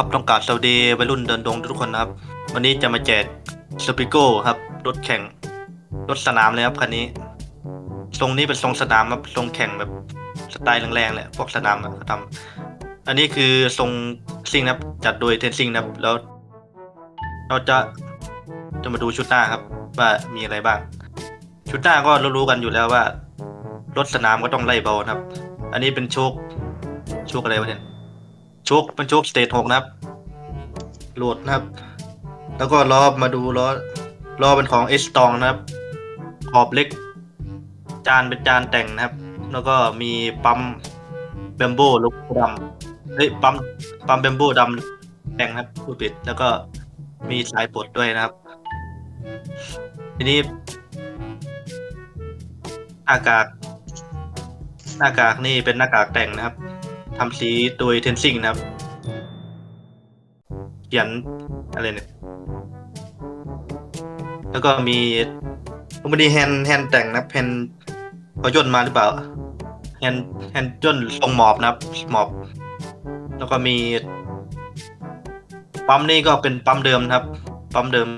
ครับต้องกราบสวัสดีวัยรุ่นเดินดงทุกคนนะครับ วันนี้จะมาแจกสปิโก้ครับ รถแข่ง รถสนามเลยครับคันนี้ ทรงนี้เป็นทรงสนามครับทรงแข่งแบบสไตล์แรงๆแหละพวกสนามอะเขาทำอันนี้คือทรงซิงนะครับ จัดโดยเทนซิงนะครับ แล้ว เราจะจะมาดูชุดหน้าครับ ว่ามีอะไรบ้าง ชุดหน้าก็รู้ๆกันอยู่แล้วว่า รถสนามก็ต้องไล่เบานะครับ อันนี้เป็นโชคโชคอะไรวะเนี่ย โชคเป็นโชคสเตทหกนะครับ โหลดนะครับ แล้วก็ล้อมาดูล้อล้อเป็นของเอสตองนะครับขอบเล็ก จานเป็นจานแต่งนะครับ แล้วก็มีปั๊มแบมโบลูกดำเฮ้ยปั๊มปั๊มแบมโบดำแต่งนะครับผู้ปิด แล้วก็มีสายปลดด้วยนะครับ ทีนี้หน้ากาก หน้ากากนี่เป็นหน้ากากแต่งนะครับ ทำสีโดยเทนซิงนะครับเขียนอะไรเนี่ยแล้วก็มีผมไม่ได้แฮนแฮนแต่งนะแฮนเขาย่นมาหรือเปล่าแฮนแฮนย่นทรงหมอบนะครับหมอบ แล้วก็มี ปั๊มนี่ก็เป็นปั๊มเดิมนะครับ ปั๊มเดิม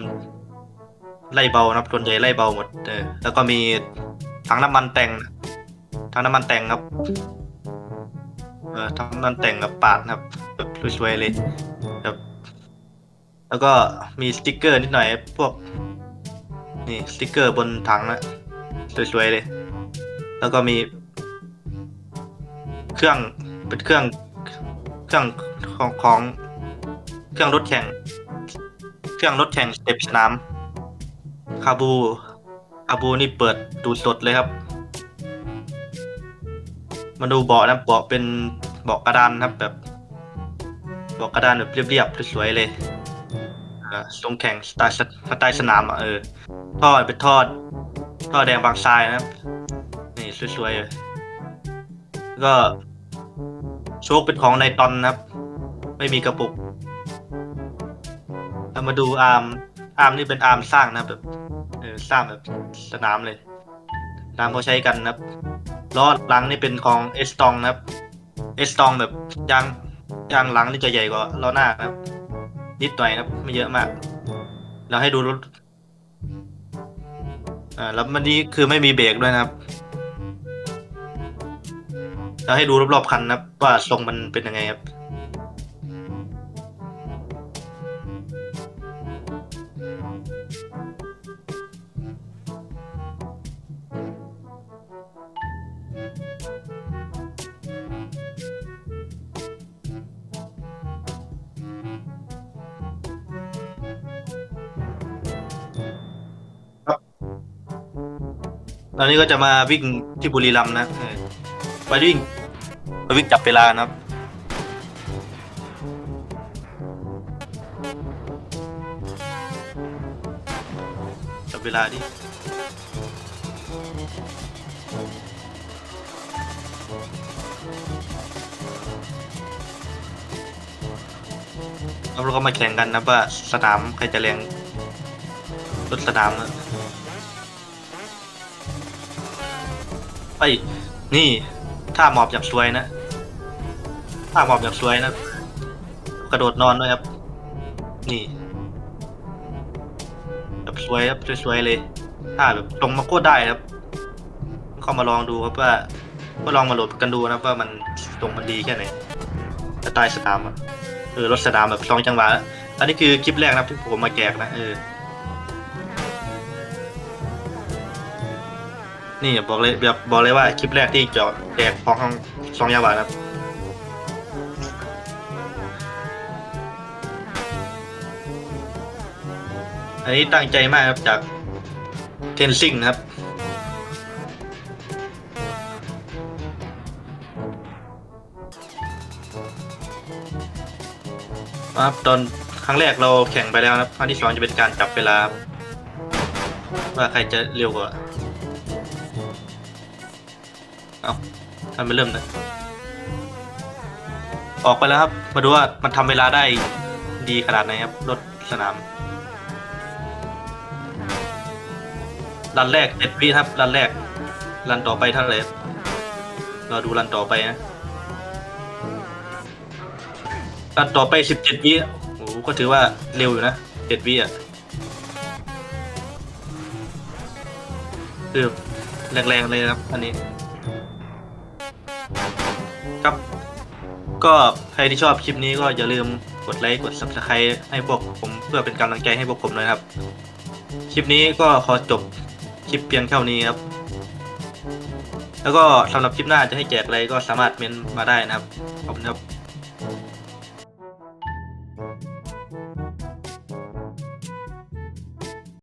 ไล่เบานะครับส่วนใหญ่ไล่เบาหมดเออแล้วก็มีถังน้ำมันแต่งถังน้ำมันแต่งครับ เออถังน้ำมันแต่งกับปาดครับแบบสวยๆเลยแบบแล้วก็มีสติกเกอร์นิดหน่อยพวก นี่สติกเกอร์บนถังนะสวยๆเลย แล้วก็มี เครื่องเป็นเครื่องเครื่องของของ เครื่องรถแข่ง เครื่องรถแข่งสเต็ปสนามคาบูคาบูนี่เปิดดูสดเลยครับ มาดูเบาะนะเบาะเป็นเบาะกระดานครับแบบเบาะกระดานแบบเรียบๆสวยๆเลยทรงแข่งสไตล์สไตล์สนามอะเออท่อเป็นท่อท่อแดงบางทรายนะครับ นี่สวยๆก็โชคเป็นของไนตอนนะครับ ไม่มีกระปุกเรามาดูอาร์มอาร์มนี่เป็นอาร์มสร้างนะแบบเออสร้างแบบสนามเลยสนามเขาใช้กันนะครับ ล้อหลังนี่เป็นของเอสตองนะครับเอสตองแบบยางยางหลังนี่จะใหญ่กว่าล้อหน้านะครับ นิดหน่อยนะครับ ไม่เยอะมาก เราให้ดูรถอ่าแล้วมันนี้คือไม่มีเบรกด้วยนะครับเราให้ดูรอบๆคันนะครับว่าทรงมันเป็นยังไงครับ ตอนนี้ก็จะมาวิ่งที่บุรีรัมย์นะเออไปวิ่งไปวิ่งจับเวลานะครับ จับเวลาดิ แล้วเราก็มาแข่งกันนะว่าสนามใครจะแรงรถสนามนะ ไอ้ยนี่ท่าหมอบอย่างสวยนะท่าหมอบอย่างสวยนะ กระโดดนอนด้วยครับ นี่แบบสวยครับสวยๆเลยท่าแบบตรงมาโคตรได้ครับ เข้ามาลองดูครับว่า ก็ลองมาโหลดกันดูนะครับว่ามันตรงมันดีแค่ไหนสไตล์สนามอะเออรถสนามแบบสองจังหวะนะอันนี้คือคลิปแรกนะครับที่ผมมาแจกนะเออ นี่บอกเลยแบบบอกเลยว่าคลิปแรกที่เจาะแจกของสองยาบาทครับอันนี้ตั้งใจมากครับจากเทนซิงครับครับตอนครั้งแรกเราแข่งไปแล้วครับครั้งที่สองจะเป็นการจับเวลาบว่าใครจะเร็วกว่า เอาทำไปเริ่มนะออกไปแล้วครับ มาดูว่ามันทำเวลาได้ดีขนาดไหนครับ รถสนามรันแรกเอ็ดวิครับรันแรกรันต่อไปเท่าไหร่เราดูรันต่อไปนะตัดต่อไปสิบเจ็ดวิโอ้โหก็ถือว่าเร็วอยู่นะเจ็ดวิอะคือแรงๆเลยครับอันนี้ ครับ ก็ใครที่ชอบคลิปนี้ก็อย่าลืมกดไลค์กด subscribe ให้พวกผมเพื่อเป็นกำลังใจให้พวกผมเลยครับ คลิปนี้ก็ขอจบคลิปเพียงเท่านี้ครับ แล้วก็สำหรับคลิปหน้าจะให้แจกอะไรก็สามารถเมนมาได้นะครับ ขอบคุณครับ